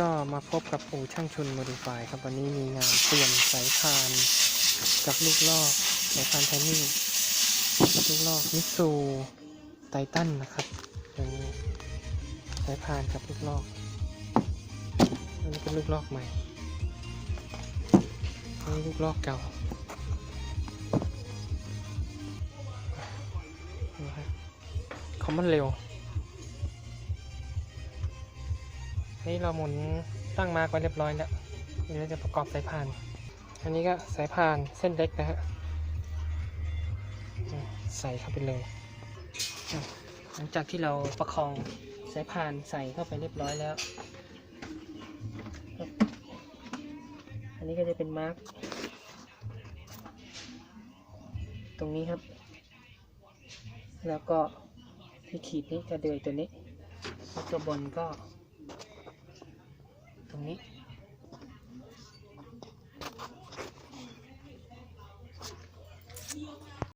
ก็มาพบกับอู่ช่างชนโมดิฟายครับ วันนี้มีงานเปลี่ยนสายพานกับลูกลอกสายพานไทนี่ลูกลอกมิสูไททันนะครับตัวนี้สายพานกับลูกลอกอันนี้เป็นลูกลอกใหม่อันนี้ลูกลอกเก่านะครับคอมมันเร็ว นี่เราหมุนตั้งมาร์กไว้เรียบร้อยแล้วเดี๋ยวจะประกอบสายพาน อันนี้ก็สายพานเส้นเล็กนะฮะใส่เข้าไปเลย หลังจากที่เราประคองสายพานใส่เข้าไปเรียบร้อยแล้ว อันนี้ก็จะเป็นมาร์กตรงนี้ครับ แล้วก็ที่ขีดนี้จะเดือยตัวนี้แล้วตัวบนก็ ตรงนี้